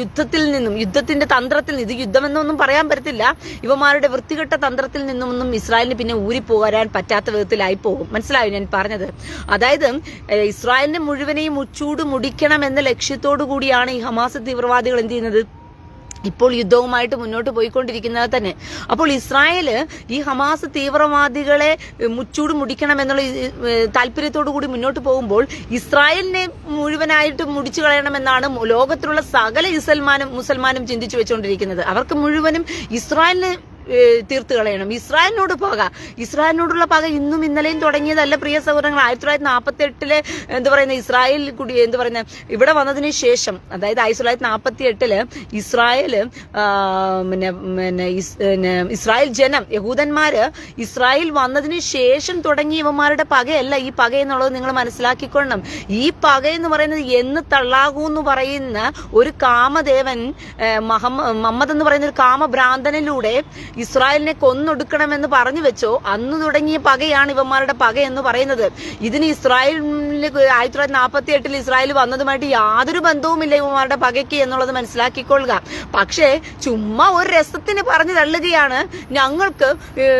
യുദ്ധത്തിൽ നിന്നും യുദ്ധത്തിന്റെ തന്ത്രത്തിൽ ഇത് യുദ്ധമെന്നൊന്നും പറയാൻ പറ്റത്തില്ല. ഇവന്മാരുടെ വൃത്തികെട്ട തന്ത്രത്തിൽ നിന്നുമൊന്നും ഇസ്രായേലിന് പിന്നെ ഊരിപ്പോരാൻ പറ്റാത്ത വിധത്തിലായി പോകും. മനസ്സിലായോ ഞാൻ പറഞ്ഞത്? അതായത് ഇസ്രായേലിന്റെ ഇസ്രായേലിനെ മുഴുവനെയും ഉച്ചൂട് മുടിക്കണം എന്ന ലക്ഷ്യത്തോടു കൂടിയാണ് ഈ ഹമാസ് തീവ്രവാദികൾ എന്ത് ചെയ്യുന്നത്? ഇപ്പോൾ യുദ്ധവുമായിട്ട് മുന്നോട്ട് പോയിക്കൊണ്ടിരിക്കുന്നത് തന്നെ. അപ്പോൾ ഇസ്രായേൽ ഈ ഹമാസ് തീവ്രവാദികളെ മുച്ചൂട് മുടിക്കണം എന്നുള്ള താല്പര്യത്തോടു കൂടി മുന്നോട്ട് പോകുമ്പോൾ ഇസ്രായേലിനെ മുഴുവനായിട്ട് മുടിച്ചു കളയണമെന്നാണ് ലോകത്തിലുള്ള സകല ഇസൽമാനും മുസൽമാനും ചിന്തിച്ചു വെച്ചുകൊണ്ടിരിക്കുന്നത്. അവർക്ക് മുഴുവനും ഇസ്രായേലിനെ തീർത്ത് കളയണം. ഇസ്രായേലിനോട് പക. ഇസ്രായേലിനോടുള്ള പക ഇന്നും ഇന്നലെയും തുടങ്ങിയതല്ല. പ്രിയ സൗഹൃദങ്ങൾ ആയിരത്തി തൊള്ളായിരത്തി നാൽപ്പത്തി എട്ടിലെ എന്താ പറയുന്ന ഇസ്രായേൽ കുടി എന്ത് പറയുന്ന ഇവിടെ വന്നതിന് ശേഷം അതായത് ആയിരത്തി തൊള്ളായിരത്തി നാൽപ്പത്തി എട്ടിൽ ഇസ്രായേൽ പിന്നെ പിന്നെ ഇസ്രായേൽ ജനം യഹൂദന്മാര് ഇസ്രായേൽ വന്നതിന് ശേഷം തുടങ്ങിയ ഇവന്മാരുടെ പകയല്ല ഈ പക എന്നുള്ളത് നിങ്ങൾ മനസ്സിലാക്കിക്കൊള്ളണം. ഈ പക എന്ന് പറയുന്നത് എന്ന് തള്ളാകൂ എന്ന് പറയുന്ന ഒരു കാമദേവൻ മഹമ്മദ് എന്ന് പറയുന്ന ഒരു കാമഭ്രാന്തനിലൂടെ ഇസ്രായേലിനെ കൊന്നൊടുക്കണമെന്ന് പറഞ്ഞു വെച്ചോ അന്ന് തുടങ്ങിയ പകയാണ് ഇവന്മാരുടെ പക എന്ന് പറയുന്നത്. ഇതിന് ഇസ്രായേലിന് ആയിരത്തി തൊള്ളായിരത്തി നാൽപ്പത്തി എട്ടിൽ ഇസ്രായേൽ വന്നതുമായിട്ട് യാതൊരു ബന്ധവുമില്ല ഇവന്മാരുടെ പകയ്ക്ക് എന്നുള്ളത് മനസ്സിലാക്കിക്കൊള്ളുക. പക്ഷേ ചുമ്മാ ഒരു രസത്തിന് പറഞ്ഞു തള്ളുകയാണ്. ഞങ്ങൾക്ക്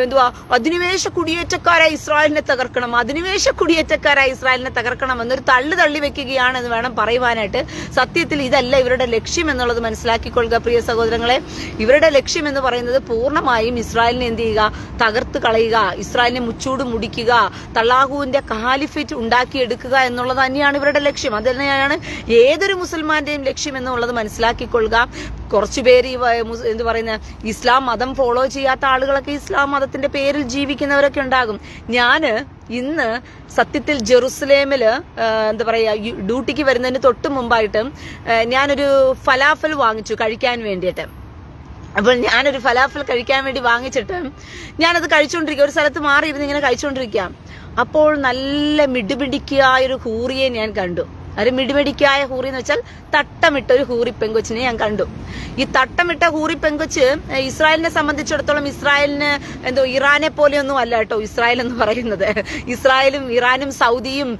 എന്തുവാ അധിനിവേശ കുടിയേറ്റക്കാരായ ഇസ്രായേലിനെ തകർക്കണം അധിനിവേശ കുടിയേറ്റക്കാരായ ഇസ്രായേലിനെ തകർക്കണം എന്നൊരു തള്ളു തള്ളി വെക്കുകയാണ് എന്ന് വേണം പറയുവാനായിട്ട്. സത്യത്തിൽ ഇതല്ല ഇവരുടെ ലക്ഷ്യം എന്നുള്ളത് മനസ്സിലാക്കിക്കൊള്ളുക പ്രിയ സഹോദരങ്ങളെ. ഇവരുടെ ലക്ഷ്യം എന്ന് പറയുന്നത് പൂർണമായും ഇസ്രായേലിനെ എന്ത് ചെയ്യുക? തകർത്ത് കളയുക. ഇസ്രായേലിനെ മുച്ചൂട് മുടിക്കുക. തള്ളാഹുവിന്റെ കാലിഫിറ്റ് ഉണ്ടാക്കിയെടുക്കുക എന്നുള്ളത് തന്നെയാണ് ഇവരുടെ ലക്ഷ്യം. അത് തന്നെയാണ് ഏതൊരു മുസൽമാന്റെയും ലക്ഷ്യം എന്നുള്ളത് മനസ്സിലാക്കിക്കൊള്ളുക. കുറച്ചു പേര് ഈ എന്ത് പറയുന്ന ഇസ്ലാം മതം ഫോളോ ചെയ്യാത്ത ആളുകളൊക്കെ ഇസ്ലാം മതത്തിന്റെ പേരിൽ ജീവിക്കുന്നവരൊക്കെ ഉണ്ടാകും. ഞാൻ ഇന്ന് സത്യത്തിൽ ജെറുസലേമിൽ എന്താ പറയാ ഡ്യൂട്ടിക്ക് വരുന്നതിന് തൊട്ട് മുമ്പായിട്ട് ഞാനൊരു ഫലാഫൽ വാങ്ങിച്ചു കഴിക്കാൻ വേണ്ടിയിട്ട്. അപ്പോൾ ഞാനൊരു ഫലാഫൽ കഴിക്കാൻ വേണ്ടി വാങ്ങിച്ചിട്ട് ഞാനത് കഴിച്ചുകൊണ്ടിരിക്കുക ഒരു സ്ഥലത്ത് മാറിയിരുന്ന് ഇങ്ങനെ കഴിച്ചുകൊണ്ടിരിക്കാം അപ്പോൾ നല്ല മിടുമിടിക്കായ ഒരു ഹൂറിയെ ഞാൻ കണ്ടു. ഒരു മിടുമിടിക്കായ ഹൂറി എന്ന് വെച്ചാൽ തട്ടമിട്ട ഒരു ഹൂറി പെങ്കൊച്ചിനെ ഞാൻ കണ്ടു. ഈ തട്ടമിട്ട ഹൂറി പെങ്കൊച്ച് ഇസ്രായേലിനെ സംബന്ധിച്ചിടത്തോളം ഇസ്രായേലിന് എന്തോ ഇറാനെ പോലെയൊന്നും അല്ല കേട്ടോ ഇസ്രായേൽ എന്ന് പറയുന്നത്. ഇസ്രായേലും ഇറാനും സൗദിയും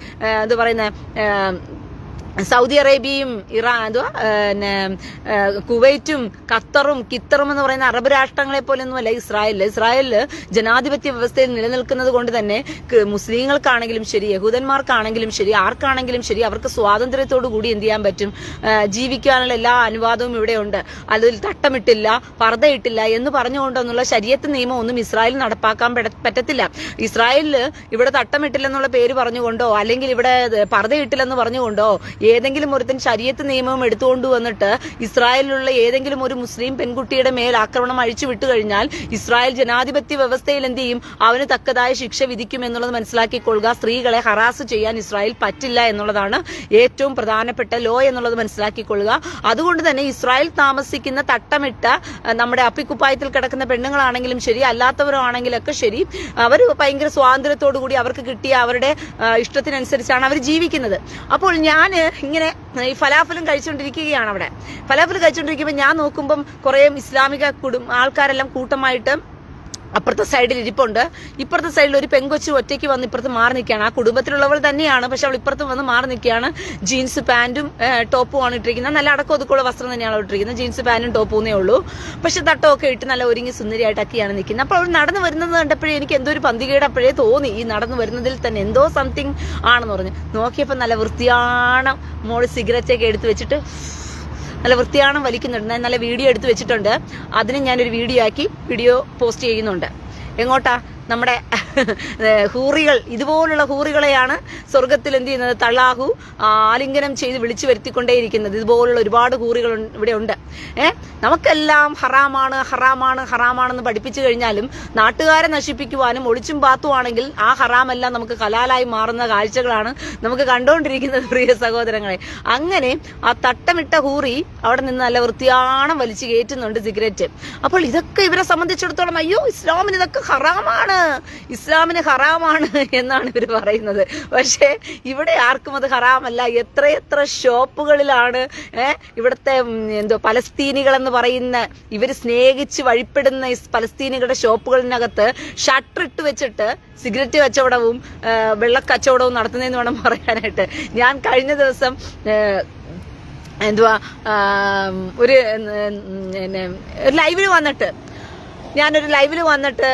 എന്താ പറയുന്ന സൗദി അറേബ്യയും ഇറാൻ എന്തുവാ പിന്നെ കുവൈറ്റും ഖത്തറും കിത്തറും എന്ന് പറയുന്ന അറബ് രാഷ്ട്രങ്ങളെ പോലെയൊന്നുമല്ല ഇസ്രായേലിൽ ഇസ്രായേലിൽ ജനാധിപത്യ വ്യവസ്ഥയിൽ നിലനിൽക്കുന്നത് കൊണ്ട് തന്നെ മുസ്ലിങ്ങൾക്കാണെങ്കിലും ശരി യഹൂദന്മാർക്കാണെങ്കിലും ശരി ആർക്കാണെങ്കിലും ശരി അവർക്ക് സ്വാതന്ത്ര്യത്തോടു കൂടി എന്ത് ചെയ്യാൻ പറ്റും? ജീവിക്കാനുള്ള എല്ലാ അനുവാദവും ഇവിടെ ഉണ്ട്. അതിൽ തട്ടമിട്ടില്ല പർദ്ദയിട്ടില്ല എന്ന് പറഞ്ഞുകൊണ്ടൊന്നുള്ള ശരീരത്ത് നിയമം ഒന്നും ഇസ്രായേൽ നടപ്പാക്കാൻ പറ്റത്തില്ല. ഇസ്രായേലിൽ ഇവിടെ തട്ടമിട്ടില്ലെന്നുള്ള പേര് പറഞ്ഞുകൊണ്ടോ അല്ലെങ്കിൽ ഇവിടെ പർദ്ദയിട്ടില്ലെന്ന് പറഞ്ഞുകൊണ്ടോ ഏതെങ്കിലും ഒരുത്തൻ ശരീരത്ത് നിയമം എടുത്തുകൊണ്ട് വന്നിട്ട് ഇസ്രായേലിലുള്ള ഏതെങ്കിലും ഒരു മുസ്ലിം പെൺകുട്ടിയുടെ മേൽ ആക്രമണം അഴിച്ചു വിട്ടു കഴിഞ്ഞാൽ ഇസ്രായേൽ ജനാധിപത്യ വ്യവസ്ഥയിൽ എന്ത് ചെയ്യും? അവന് തക്കതായ ശിക്ഷ വിധിക്കും എന്നുള്ളത് മനസ്സിലാക്കിക്കൊള്ളുക. സ്ത്രീകളെ ഹറാസ് ചെയ്യാൻ ഇസ്രായേൽ പറ്റില്ല എന്നുള്ളതാണ് ഏറ്റവും പ്രധാനപ്പെട്ട ലോ എന്നുള്ളത് മനസ്സിലാക്കിക്കൊള്ളുക. അതുകൊണ്ട് തന്നെ ഇസ്രായേൽ താമസിക്കുന്ന തട്ടമിട്ട നമ്മുടെ അപ്പിക്കുപ്പായത്തിൽ കിടക്കുന്ന പെണ്ണുങ്ങളാണെങ്കിലും ശരി അല്ലാത്തവരാണെങ്കിലൊക്കെ ശരി അവർ ഭയങ്കര സ്വാതന്ത്ര്യത്തോടു കൂടി അവർക്ക് കിട്ടിയ അവരുടെ ഇഷ്ടത്തിനനുസരിച്ചാണ് അവർ ജീവിക്കുന്നത്. അപ്പോൾ ഞാൻ ഇങ്ങനെ ഈ ഫലാഫലും കഴിച്ചുകൊണ്ടിരിക്കുകയാണ് അവിടെ. ഫലാഫൽ കഴിച്ചുകൊണ്ടിരിക്കുമ്പോൾ ഞാൻ നോക്കുമ്പം കുറേ ഇസ്ലാമിക കുടും ആൾക്കാരെല്ലാം കൂട്ടമായിട്ട് അപ്പുറത്തെ സൈഡിൽ ഇരിപ്പുണ്ട്. ഇപ്പുറത്തെ സൈഡിൽ ഒരു പെങ്കൊച്ച് ഒറ്റയ്ക്ക് വന്ന് ഇപ്പുറത്ത് മാറി നിൽക്കുകയാണ്. ആ കുടുംബത്തിലുള്ളവൾ തന്നെയാണ് പക്ഷെ അവൾ ഇപ്പുറത്ത് വന്ന് മാറി നിൽക്കുകയാണ്. ജീൻസ് പാന്റും ടോപ്പും ആണ് ഇട്ടിരിക്കുന്നത്. നല്ല അടക്കം ഒതുക്കുള്ള വസ്ത്രം തന്നെയാണ് ഇട്ടിരിക്കുന്നത്. ജീൻസ് പാന്റും ടോപ്പും ഉള്ളൂ. പക്ഷെ തട്ടമൊക്കെ ഇട്ട് നല്ല ഒരുങ്ങി സുന്ദരിയായിട്ടൊക്കെയാണ് നിൽക്കുന്നത്. അപ്പോൾ അവൾ നടന്നു വരുന്നത് കണ്ടപ്പോഴേ എനിക്ക് എന്തോ ഒരു പന്തികേട് അപ്പോഴേ തോന്നി. ഈ നടന്നു വരുന്നതിൽ തന്നെ എന്തോ സംതിങ് ആണെന്ന് പറഞ്ഞു. നോക്കിയപ്പോൾ നല്ല വൃത്തിയാണ് മോൾ സിഗരറ്റൊക്കെ എടുത്ത് വെച്ചിട്ട് നല്ല വൃത്തിയാണം വലിക്കുന്നുണ്ട്. നല്ല വീഡിയോ എടുത്ത് വെച്ചിട്ടുണ്ട്. അതിന് ഞാനൊരു വീഡിയോ ആക്കി വീഡിയോ പോസ്റ്റ് ചെയ്യുന്നുണ്ട്. എങ്ങോട്ടാ? നമ്മുടെ ഹൂറികൾ. ഇതുപോലുള്ള ഹൂറികളെയാണ് സ്വർഗത്തിൽ എന്ത് ചെയ്യുന്നത്? തള്ളാഹു ആലിംഗനം ചെയ്ത് വിളിച്ചു വരുത്തിക്കൊണ്ടേയിരിക്കുന്നത്. ഇതുപോലുള്ള ഒരുപാട് ഹൂറികൾ ഇവിടെ ഉണ്ട്. ഏഹ് നമുക്കെല്ലാം ഹറാമാണ് ഹറാമാണ് ഹറാമാണെന്ന് പഠിപ്പിച്ചു കഴിഞ്ഞാലും നാട്ടുകാരെ നശിപ്പിക്കുവാനും ഒളിച്ചും പാത്തുവാണെങ്കിൽ ആ ഹറാമെല്ലാം നമുക്ക് കലാലായി മാറുന്ന കാഴ്ചകളാണ് നമുക്ക് കണ്ടുകൊണ്ടിരിക്കുന്നത് പ്രിയ സഹോദരങ്ങളെ. അങ്ങനെ ആ തട്ടമിട്ട ഹൂറി അവിടെ നിന്ന് നല്ല വൃത്തിയാണം വലിച്ചു കയറ്റുന്നുണ്ട് സിഗരറ്റ്. അപ്പോൾ ഇതൊക്കെ ഇവരെ സംബന്ധിച്ചിടത്തോളം അയ്യോ ഇസ്ലാമിന് ഇതൊക്കെ ഹറാമാണ് ഇസ്ലാമിന് ഹറാമാണ് എന്നാണ് ഇവർ പറയുന്നത്. പക്ഷേ ഇവിടെ ആർക്കും അത് ഹറാമല്ല. എത്രയെത്ര ഷോപ്പുകളിലാണ് ഇവിടുത്തെ എന്തോ എന്തോ പലസ്തീനികൾ എന്ന് പറയുന്ന ഇവർ സ്നേഹിച്ച് വഴിപ്പെടുന്ന ഈ പലസ്തീനികളുടെ ഷോപ്പുകളിനകത്ത് ഷട്ടർ ഇട്ട് വെച്ചിട്ട് സിഗരറ്റ് കച്ചവടവും വെള്ളക്കച്ചവടവും നടത്തുന്നതെന്ന് വേണം പറയാനായിട്ട്. ഞാൻ കഴിഞ്ഞ ദിവസം എന്തുവാ ഒരു ലൈവിൽ വന്നിട്ട് ഞാനൊരു ലൈവിൽ വന്നിട്ട്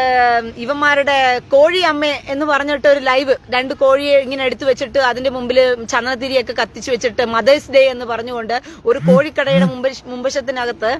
ഇവന്മാരുടെ കോഴി അമ്മ എന്ന് പറഞ്ഞിട്ട് ഒരു ലൈവ് രണ്ട് കോഴിയെ ഇങ്ങനെ എടുത്തു വെച്ചിട്ട് അതിന്റെ മുമ്പിൽ ചന്ദനത്തിരിയൊക്കെ കത്തിച്ചു വെച്ചിട്ട് മദേഴ്സ് ഡേ എന്ന് പറഞ്ഞുകൊണ്ട് ഒരു കോഴിക്കടയുടെ മുമ്പ് മുമ്പശത്തിനകത്ത്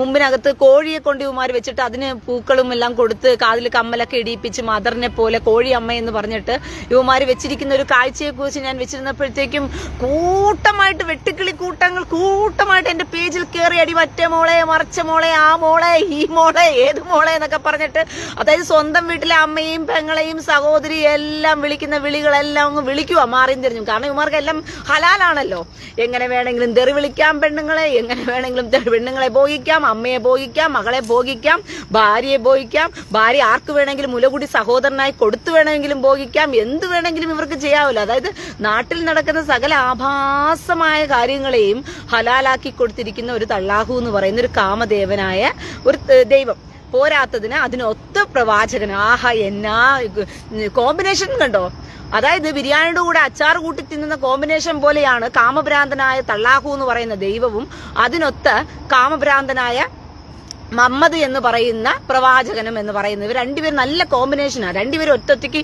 മുമ്പിനകത്ത് കോഴിയെ കൊണ്ട് ഇവന്മാർ വെച്ചിട്ട് അതിന് പൂക്കളും എല്ലാം കൊടുത്ത് കാതിൽ കമ്മലൊക്കെ ഇടിയിപ്പിച്ച് മദറിനെ പോലെ കോഴി അമ്മ എന്ന് പറഞ്ഞിട്ട് ഇവന്മാർ വെച്ചിരിക്കുന്ന ഒരു കാഴ്ചയെ കുറിച്ച് ഞാൻ വെച്ചിരുന്നപ്പോഴത്തേക്കും കൂട്ടമായിട്ട് വെട്ടുക്കിളി കൂട്ടങ്ങൾ കൂട്ടമായിട്ട് എന്റെ പേജിൽ കയറി അടി മറ്റേ മോളെ മറച്ച മോളെ ആ മോളെ ഈ മോളെ ഏത് മോളെ എന്നൊക്കെ പറഞ്ഞിട്ട് അതായത് സ്വന്തം വീട്ടിലെ അമ്മയും പെങ്ങളെയും സഹോദരിയും എല്ലാം വിളിക്കുന്ന വിളികളെല്ലാം അങ്ങ് വിളിക്കുക മാറിയും തിരിഞ്ഞു. കാരണം ഇവന്മാർക്കെല്ലാം ഹലാലാണല്ലോ. എങ്ങനെ വേണമെങ്കിലും തെറി വിളിക്കാം പെണ്ണുങ്ങളെ എങ്ങനെ വേണമെങ്കിലും പെണ്ണുങ്ങളെ ഭോഗിക്കാം അമ്മയെ ഭോഗിക്കാം മകളെ ഭോഗിക്കാം ഭാര്യയെ ഭോഗിക്കാം ഭാര്യ ആർക്ക് വേണമെങ്കിലും മുലകുടി സഹോദരനായി കൊടുത്തു വേണമെങ്കിലും ഭോഗിക്കാം എന്ത് വേണമെങ്കിലും ഇവർക്ക് ചെയ്യാമല്ലോ അതായത് നാട്ടിൽ നടക്കുന്ന സകല ആഭാസമായ കാര്യങ്ങളെയും ഹലാലാക്കി കൊടുത്തിരിക്കുന്ന ഒരു തള്ളാഹു എന്ന് പറയുന്ന ഒരു കാമദേവനായ ഒരു ദൈവം. പോരാത്തതിന് അതിനൊത്ത പ്രവാചകൻ ആഹാ എന്നാ കോമ്പിനേഷൻ കണ്ടോ? അതായത് ബിരിയാണിയുടെ കൂടെ അച്ചാർ കൂട്ടി തിന്നുന്ന കോമ്പിനേഷൻ പോലെയാണ് കാമഭ്രാന്തനായ തള്ളാഹു എന്ന് പറയുന്ന ദൈവവും അതിനൊത്ത കാമഭ്രാന്തനായ മമ്മദ് എന്ന് പറയുന്ന പ്രവാചകനും എന്ന് പറയുന്നത്. ഇവർ രണ്ടുപേരും നല്ല കോമ്പിനേഷനാണ് രണ്ടുപേരും ഒറ്റൊറ്റയ്ക്ക്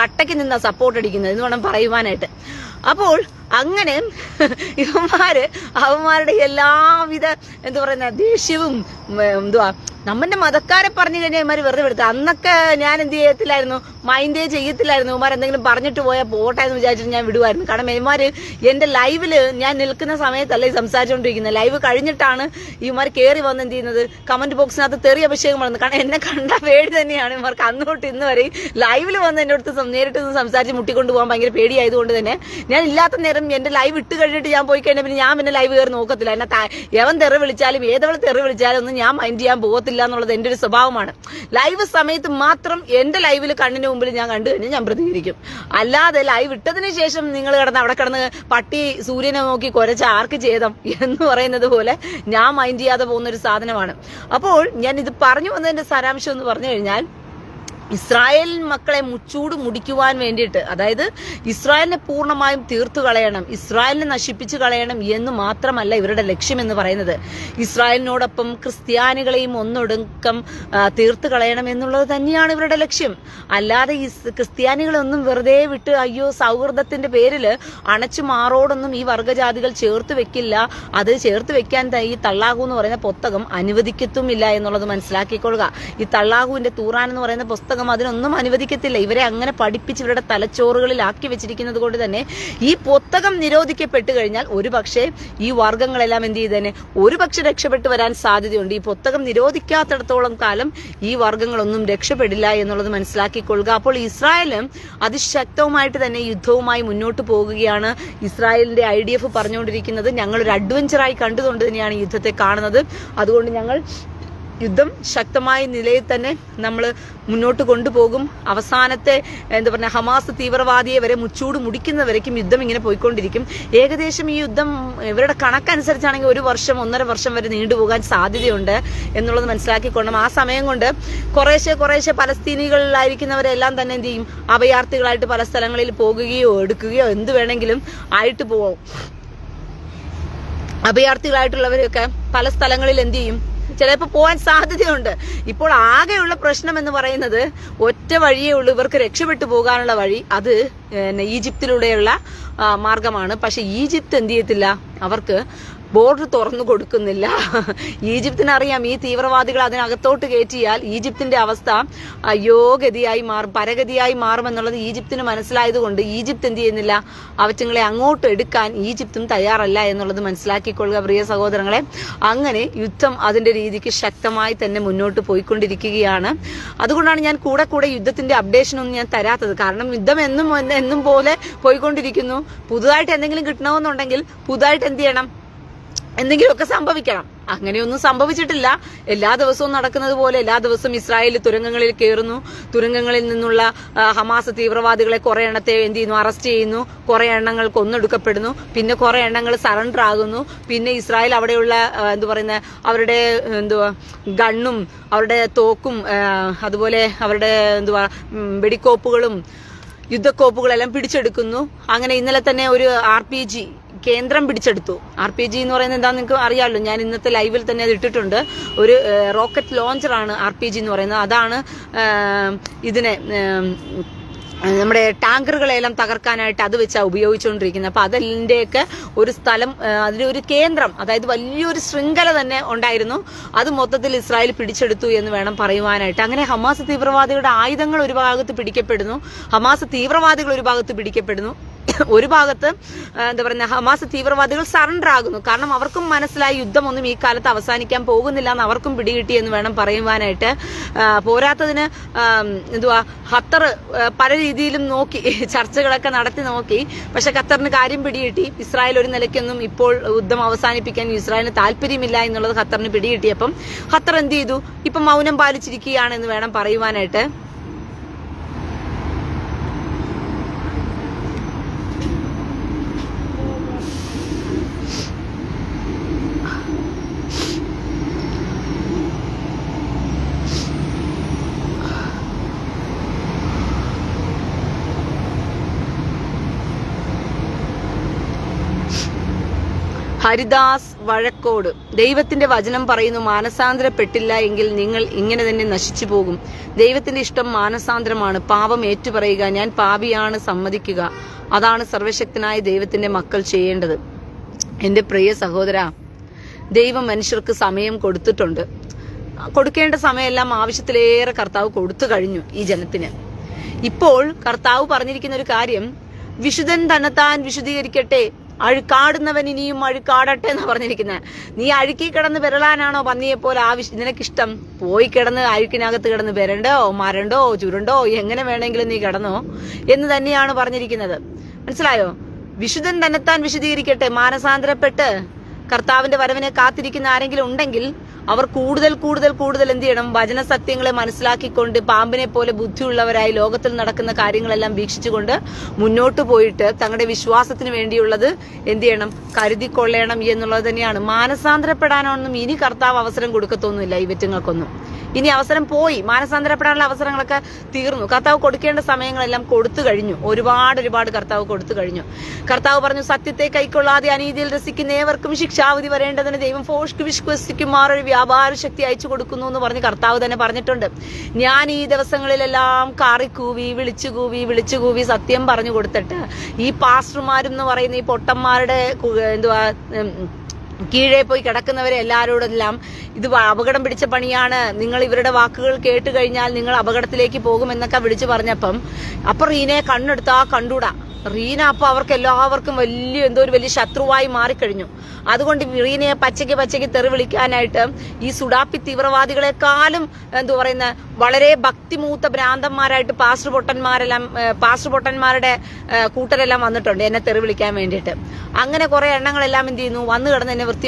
കട്ടയ്ക്ക് നിന്ന സപ്പോർട്ട് അടിക്കുന്നത് എന്ന് വേണം പറയുവാനായിട്ട്. അപ്പോൾ അങ്ങനെ ഇവന്മാര് അവന്മാരുടെ എല്ലാവിധ എന്താ പറയുന്ന ദേഷ്യവും എന്തുവാ നമ്മന്റെ മതക്കാരെ പറഞ്ഞു കഴിഞ്ഞാൽ ഇവന്മാർ വെറുതെ എടുത്തു അന്നൊക്കെ ഞാൻ എന്ത് ചെയ്യത്തില്ലായിരുന്നു? മൈൻഡേ ചെയ്യത്തില്ലായിരുന്നു. ഇവന്മാർ എന്തെങ്കിലും പറഞ്ഞിട്ട് പോയാൽ പോട്ടെ എന്ന് വിചാരിച്ചിട്ട് ഞാൻ വിടുമായിരുന്നു കാരണം ഇവന്മാര് എന്റെ ലൈവിൽ ഞാൻ നിൽക്കുന്ന സമയത്തല്ല ഈ സംസാരിച്ചുകൊണ്ടിരിക്കുന്നത് ലൈവ് കഴിഞ്ഞിട്ടാണ് ഇവന്മാർ കയറി വന്ന് എന്ത് ചെയ്യുന്നത്? കമന്റ് ബോക്സിനകത്ത് തെറി അഭിഷേകം വന്നത് കാരണം എന്നെ കണ്ട പേടി തന്നെയാണ് ഇവർക്ക് അന്നോട്ട് ഇന്ന് വരെ ലൈവിൽ വന്ന് എന്റെ അടുത്ത് നേരിട്ട് സംസാരിച്ച് മുട്ടിക്കൊണ്ട് പോകാൻ ഭയങ്കര പേടിയായതുകൊണ്ട് തന്നെ ഞാൻ ഇല്ലാത്ത നേരം എന്റെ ലൈവ് ഇട്ട് കഴിഞ്ഞിട്ട് ഞാൻ പോയി കഴിഞ്ഞാൽ പിന്നെ ഞാൻ പിന്നെ ലൈവ് കയറി നോക്കത്തില്ല. എന്നെ എവൻ തെറി വിളിച്ചാലും ഏതവൾ തെറി വിളിച്ചാലും ഒന്നും ഞാൻ മൈൻഡ് ചെയ്യാൻ പോകത്തില്ല എന്നുള്ളത് എന്റെ ഒരു സ്വഭാവമാണ്. ലൈവ് സമയത്ത് മാത്രം എന്റെ ലൈവിൽ കണ്ണിന് മുമ്പിൽ ഞാൻ കണ്ടു കഴിഞ്ഞാൽ ഞാൻ പ്രതികരിക്കും. അല്ലാതെ ലൈവ് ഇട്ടതിന് ശേഷം നിങ്ങൾ കിടന്ന് അവിടെ കിടന്ന് പട്ടി സൂര്യനെ നോക്കി കുരച്ച ആർക്ക് ചെയ്തം എന്ന് പറയുന്നത് പോലെ ഞാൻ മൈൻഡ് ചെയ്യാതെ പോകുന്ന ഒരു സാധനമാണ്. അപ്പോൾ ഞാൻ ഇത് പറഞ്ഞു വന്നതിന്റെ സാരാംശം എന്ന് പറഞ്ഞു കഴിഞ്ഞാൽ ഇസ്രായേൽ മക്കളെ മുച്ചൂട് മുടിക്കുവാൻ വേണ്ടിയിട്ട് അതായത് ഇസ്രായേലിനെ പൂർണമായും തീർത്തു കളയണം ഇസ്രായേലിനെ നശിപ്പിച്ചു കളയണം എന്ന് മാത്രമല്ല ഇവരുടെ ലക്ഷ്യം എന്ന് പറയുന്നത്. ഇസ്രായേലിനോടൊപ്പം ക്രിസ്ത്യാനികളെയും ഒന്നൊടുക്കം തീർത്തു കളയണം എന്നുള്ളത് തന്നെയാണ് ഇവരുടെ ലക്ഷ്യം. അല്ലാതെ ക്രിസ്ത്യാനികളൊന്നും വെറുതെ വിട്ട് അയ്യോ സൗഹൃദത്തിന്റെ പേരിൽ അണച്ചു മാറോടൊന്നും ഈ വർഗജാതികൾ ചേർത്ത് വെക്കില്ല. അത് ചേർത്ത് വെക്കാൻ ഈ തള്ളാഹു എന്ന് പറയുന്ന പുസ്തകം അനുവദിക്കത്തുമില്ല എന്നുള്ളത് മനസ്സിലാക്കിക്കൊള്ളുക. ഈ തള്ളാഹുവിന്റെ തൂറാൻ എന്ന് പറയുന്ന പുസ്തകം അതിനൊന്നും അനുവദിക്കത്തില്ല. ഇവരെ അങ്ങനെ പഠിപ്പിച്ച് ഇവരുടെ തലച്ചോറുകളിൽ ആക്കി വെച്ചിരിക്കുന്നത് കൊണ്ട് തന്നെ ഈ പുസ്തകം നിരോധിക്കപ്പെട്ട് കഴിഞ്ഞാൽ ഒരു പക്ഷേ ഈ വർഗങ്ങളെല്ലാം എന്ത് ചെയ്തേനെ ഒരു പക്ഷെ രക്ഷപ്പെട്ടു വരാൻ സാധ്യതയുണ്ട്. ഈ പുസ്തകം നിരോധിക്കാത്തിടത്തോളം കാലം ഈ വർഗങ്ങളൊന്നും രക്ഷപ്പെടില്ല എന്നുള്ളത് മനസ്സിലാക്കിക്കൊള്ളുക. അപ്പോൾ ഇസ്രായേലും അതിശക്തവുമായിട്ട് തന്നെ യുദ്ധവുമായി മുന്നോട്ട് പോകുകയാണ് ഇസ്രായേലിന്റെ ഐ ഡി എഫ് പറഞ്ഞുകൊണ്ടിരിക്കുന്നത്. ഞങ്ങളൊരു അഡ്വഞ്ചറായി കണ്ടുകൊണ്ട് തന്നെയാണ് യുദ്ധത്തെ കാണുന്നത്. അതുകൊണ്ട് ഞങ്ങൾ യുദ്ധം ശക്തമായ നിലയിൽ തന്നെ നമ്മൾ മുന്നോട്ട് കൊണ്ടുപോകും. അവസാനത്തെ എന്താ പറയുക ഹമാസ് തീവ്രവാദിയെ വരെ മുച്ചൂട് മുടിക്കുന്നവരേക്കും യുദ്ധം ഇങ്ങനെ പോയിക്കൊണ്ടിരിക്കും. ഏകദേശം ഈ യുദ്ധം ഇവരുടെ കണക്കനുസരിച്ചാണെങ്കിൽ ഒരു വർഷം ഒന്നര വർഷം വരെ നീണ്ടുപോകാൻ സാധ്യതയുണ്ട് എന്നുള്ളത് മനസ്സിലാക്കിക്കൊണ്ട് ആ സമയം കൊണ്ട് കുറേശ്ശെ കുറേശ്ശെ പലസ്തീനികളിലായിരിക്കുന്നവരെല്ലാം തന്നെ എന്ത് ചെയ്യും? അഭയാർത്ഥികളായിട്ട് പല സ്ഥലങ്ങളിൽ പോകുകയോ എടുക്കുകയോ എന്ത് വേണമെങ്കിലും ആയിട്ട് പോകും അഭയാർത്ഥികളായിട്ടുള്ളവരൊക്കെ പല സ്ഥലങ്ങളിൽ എന്ത് ചെയ്യും? ചിലപ്പോൾ പോകാൻ സാധ്യതയുണ്ട്. ഇപ്പോൾ ആകെയുള്ള പ്രശ്നം എന്ന് പറയുന്നത് ഒറ്റ വഴിയേ ഉള്ളൂ ഇവർക്ക് രക്ഷപ്പെട്ടു പോകാനുള്ള വഴി. അത് ഈജിപ്തിലൂടെയുള്ള മാർഗമാണ്. പക്ഷെ ഈജിപ്ത് എന്ത് ചെയ്യത്തില്ല? അവർക്ക് ബോർഡർ തുറന്നു കൊടുക്കുന്നില്ല. ഈജിപ്തിന് അറിയാം ഈ തീവ്രവാദികൾ അതിനകത്തോട്ട് കയറ്റിയാൽ ഈജിപ്തിന്റെ അവസ്ഥ അയ്യോ ഗതിയായി മാറും പരഗതിയായി മാറുമെന്നുള്ളത് ഈജിപ്തിന് മനസ്സിലായതുകൊണ്ട് ഈജിപ്ത് എന്ത് ചെയ്യുന്നില്ല? അവറ്റങ്ങളെ അങ്ങോട്ട് എടുക്കാൻ ഈജിപ്തും തയ്യാറല്ല എന്നുള്ളത് മനസ്സിലാക്കിക്കൊള്ളുക പ്രിയ സഹോദരങ്ങളെ. അങ്ങനെ യുദ്ധം അതിന്റെ രീതിക്ക് ശക്തമായി തന്നെ മുന്നോട്ട് പോയിക്കൊണ്ടിരിക്കുകയാണ്. അതുകൊണ്ടാണ് ഞാൻ കൂടെ കൂടെ യുദ്ധത്തിന്റെ അപ്ഡേഷൻ ഒന്നും ഞാൻ തരാത്തത്. കാരണം യുദ്ധം എന്നും എന്നും പോലെ പോയിക്കൊണ്ടിരിക്കുന്നു. പുതുതായിട്ട് എന്തെങ്കിലും കിട്ടണമെന്നുണ്ടെങ്കിൽ പുതുതായിട്ട് എന്ത് ചെയ്യണം? എന്തെങ്കിലുമൊക്കെ സംഭവിക്കണം. അങ്ങനെയൊന്നും സംഭവിച്ചിട്ടില്ല. എല്ലാ ദിവസവും നടക്കുന്നത് പോലെ എല്ലാ ദിവസവും ഇസ്രായേൽ തുരങ്കങ്ങളിൽ കയറുന്നു തുരങ്കങ്ങളിൽ നിന്നുള്ള ഹമാസ് തീവ്രവാദികളെ കുറെ എണ്ണത്തെ എന്ത് ചെയ്യുന്നു? അറസ്റ്റ് ചെയ്യുന്നു. കുറെ എണ്ണങ്ങൾ കൊന്നെടുക്കപ്പെടുന്നു. പിന്നെ കുറെ എണ്ണങ്ങൾ സറണ്ടർ ആകുന്നു. പിന്നെ ഇസ്രായേൽ അവിടെയുള്ള എന്തു പറയുന്ന? അവരുടെ എന്തുവാ ഗണ്ണും അവരുടെ തോക്കും അതുപോലെ അവരുടെ എന്തുവാ വെടിക്കോപ്പുകളും യുദ്ധക്കോപ്പുകളെല്ലാം പിടിച്ചെടുക്കുന്നു. അങ്ങനെ ഇന്നലെ തന്നെ ഒരു ആർ പി ജി കേന്ദ്രം പിടിച്ചെടുത്തു. ആർ പി ജി എന്ന് പറയുന്നത് എന്താണെന്ന് നിങ്ങൾക്ക് അറിയാമല്ലോ ഞാൻ ഇന്നത്തെ ലൈവിൽ തന്നെ അത് ഇട്ടിട്ടുണ്ട്. ഒരു റോക്കറ്റ് ലോഞ്ചറാണ് ആർ പി ജി എന്ന് പറയുന്നത്. അതാണ് ഇതിനെ നമ്മുടെ ടാങ്കറുകളെല്ലാം തകർക്കാനായിട്ട് അത് വെച്ചാണ് ഉപയോഗിച്ചുകൊണ്ടിരിക്കുന്നത്. അപ്പോൾ അതിന്റെയൊക്കെ ഒരു സ്ഥലം അതിന്റെ ഒരു കേന്ദ്രം അതായത് വലിയൊരു ശൃംഖല തന്നെ ഉണ്ടായിരുന്നു. അത് മൊത്തത്തിൽ ഇസ്രായേൽ പിടിച്ചെടുത്തു എന്ന് വേണം പറയുവാനായിട്ട്. അങ്ങനെ ഹമാസ് തീവ്രവാദികളുടെ ആയുധങ്ങൾ ഒരു ഭാഗത്ത് പിടിക്കപ്പെടുന്നു. ഹമാസ് തീവ്രവാദികൾ ഒരു ഭാഗത്ത് പിടിക്കപ്പെടുന്നു. ഒരു ഭാഗത്ത് എന്താ പറയുക ഹമാസ് തീവ്രവാദികൾ സറണ്ടർ ആകുന്നു. കാരണം അവർക്കും മനസ്സിലായി യുദ്ധമൊന്നും ഈ കാലത്ത് അവസാനിക്കാൻ പോകുന്നില്ല എന്ന് അവർക്കും പിടികിട്ടി എന്ന് വേണം പറയുവാനായിട്ട്. പോരാത്തതിന് എന്തുവാ ഖത്തർ പല രീതിയിലും നോക്കി ചർച്ചകളൊക്കെ നടത്തി നോക്കി. പക്ഷെ ഖത്തറിന് കാര്യം പിടികിട്ടി. ഇസ്രായേൽ ഒരു നിലയ്ക്കൊന്നും ഇപ്പോൾ യുദ്ധം അവസാനിപ്പിക്കാൻ ഇസ്രായേലിന് താല്പര്യമില്ല എന്നുള്ളത് ഖത്തറിന് പിടികിട്ടിയപ്പം ഖത്തർ എന്ത് ചെയ്തു? ഇപ്പം മൗനം പാലിച്ചിരിക്കുകയാണെന്ന് വേണം പറയുവാനായിട്ട്. ഹരിദാസ് വഴക്കോട്. ദൈവത്തിന്റെ വചനം പറയുന്നു മാനസാന്തരപ്പെട്ടില്ല എങ്കിൽ നിങ്ങൾ ഇങ്ങനെ തന്നെ നശിച്ചു പോകും. ദൈവത്തിന്റെ ഇഷ്ടം മാനസാന്തരമാണ്. പാപം ഏറ്റുപറയുക ഞാൻ പാപിയാണ് സമ്മതിക്കുക. അതാണ് സർവശക്തനായ ദൈവത്തിന്റെ മക്കൾ ചെയ്യേണ്ടത്. എന്റെ പ്രിയ സഹോദര ദൈവം മനുഷ്യർക്ക് സമയം കൊടുത്തിട്ടുണ്ട്. കൊടുക്കേണ്ട സമയമെല്ലാം ആവശ്യത്തിലേറെ കർത്താവ് കൊടുത്തു കഴിഞ്ഞു ഈ ജനത്തിന്. ഇപ്പോൾ കർത്താവ് പറഞ്ഞിരിക്കുന്ന ഒരു കാര്യം വിശുദ്ധൻ തന്നെത്താൻ വിശുദ്ധീകരിക്കട്ടെ അഴുക്കാടുന്നവൻ ഇനിയും അഴുക്കാടട്ടെ എന്ന് പറഞ്ഞിരിക്കുന്നത് നീ അഴുക്കി കിടന്ന് വിരളാനാണോ പന്നിയെ പോലെ ആവശ്യം? നിനക്കിഷ്ടം പോയി കിടന്ന് അഴുക്കിനകത്ത് കിടന്ന് വരണ്ടോ മരണ്ടോ ചുരുണ്ടോ എങ്ങനെ വേണമെങ്കിലും നീ കിടന്നോ എന്ന് തന്നെയാണ് പറഞ്ഞിരിക്കുന്നത്. മനസ്സിലായോ? വിശുദ്ധൻ തന്നെത്താൻ വിശദീകരിക്കട്ടെ. മാനസാന്തരപ്പെട്ട് കർത്താവിന്റെ വരവിനെ കാത്തിരിക്കുന്ന ആരെങ്കിലും ഉണ്ടെങ്കിൽ അവർ കൂടുതൽ കൂടുതൽ കൂടുതൽ എന്ത് ചെയ്യണം? വചന സത്യങ്ങളെ മനസ്സിലാക്കിക്കൊണ്ട് പാമ്പിനെ പോലെ ബുദ്ധിയുള്ളവരായി ലോകത്തിൽ നടക്കുന്ന കാര്യങ്ങളെല്ലാം വീക്ഷിച്ചുകൊണ്ട് മുന്നോട്ട് പോയിട്ട് തങ്ങളുടെ വിശ്വാസത്തിന് വേണ്ടിയുള്ളത് എന്ത് ചെയ്യണം? കരുതിക്കൊള്ളണം എന്നുള്ളത് തന്നെയാണ്. മാനസാന്തരപ്പെടാനൊന്നും ഇനി കർത്താവ് അവസരം കൊടുക്കത്തൊന്നുമില്ല ഈ വെറ്റുങ്ങൾക്കൊന്നും. ഇനി അവസരം പോയി. മാനസാന്തരപ്പെടാനുള്ള അവസരങ്ങളൊക്കെ തീർന്നു. കർത്താവ് കൊടുക്കേണ്ട സമയങ്ങളെല്ലാം കൊടുത്തു കഴിഞ്ഞു. ഒരുപാട് ഒരുപാട് കർത്താവ് കൊടുത്തു കഴിഞ്ഞു. കർത്താവ് പറഞ്ഞു സത്യത്തെ കൈക്കൊള്ളാതെ അനീതിയിൽ രസിക്കുന്ന ഏവർക്കും ശിക്ഷാവിധി വരേണ്ടതിന് ദൈവം ഫോഷ്ക്ക് വിശ്വസിക്കുമാർ ഒരു വ്യാപാര ശക്തി അയച്ചു കൊടുക്കുന്നു എന്ന് പറഞ്ഞ് കർത്താവ് തന്നെ പറഞ്ഞിട്ടുണ്ട്. ഞാൻ ഈ ദിവസങ്ങളിലെല്ലാം കാറിക്കൂവി വിളിച്ചുകൂവി വിളിച്ചുകൂവി സത്യം പറഞ്ഞു കൊടുത്തിട്ട് ഈ പാസ്റ്റർമാരും എന്ന് പറയുന്ന ഈ പൊട്ടന്മാരുടെ എന്തുവാ കീഴേ പോയി കിടക്കുന്നവരെ എല്ലാവരോടെല്ലാം ഇത് അപകടം പിടിച്ച പണിയാണ്. നിങ്ങൾ ഇവരുടെ വാക്കുകൾ കേട്ട് കഴിഞ്ഞാൽ നിങ്ങൾ അപകടത്തിലേക്ക് പോകുമെന്നൊക്കെ വിളിച്ചു പറഞ്ഞപ്പം അപ്പൊ റീനയെ കണ്ണെടുത്താ കണ്ടൂടാ. റീന അപ്പൊ അവർക്ക് എല്ലാവർക്കും വലിയ എന്തോ ഒരു വലിയ ശത്രുവായി മാറിക്കഴിഞ്ഞു. അതുകൊണ്ട് റീനയെ പച്ചയ്ക്ക് പച്ചയ്ക്ക് തെറി വിളിക്കാനായിട്ട് ഈ സുഡാപ്പി തീവ്രവാദികളെക്കാളും എന്തു പറയുന്ന വളരെ ഭക്തിമൂത്ത ഭ്രാന്തന്മാരായിട്ട് പാസ്റ്റർ പൊട്ടന്മാരെല്ലാം പാസ്റ്റർ പൊട്ടന്മാരുടെ കൂട്ടരെല്ലാം വന്നിട്ടുണ്ട് എന്നെ തെറി വിളിക്കാൻ വേണ്ടിയിട്ട്. അങ്ങനെ കുറെ എണ്ണങ്ങളെല്ലാം എന്ത് ചെയ്യുന്നു? വന്നു കിടന്ന് എന്നെ വൃത്തി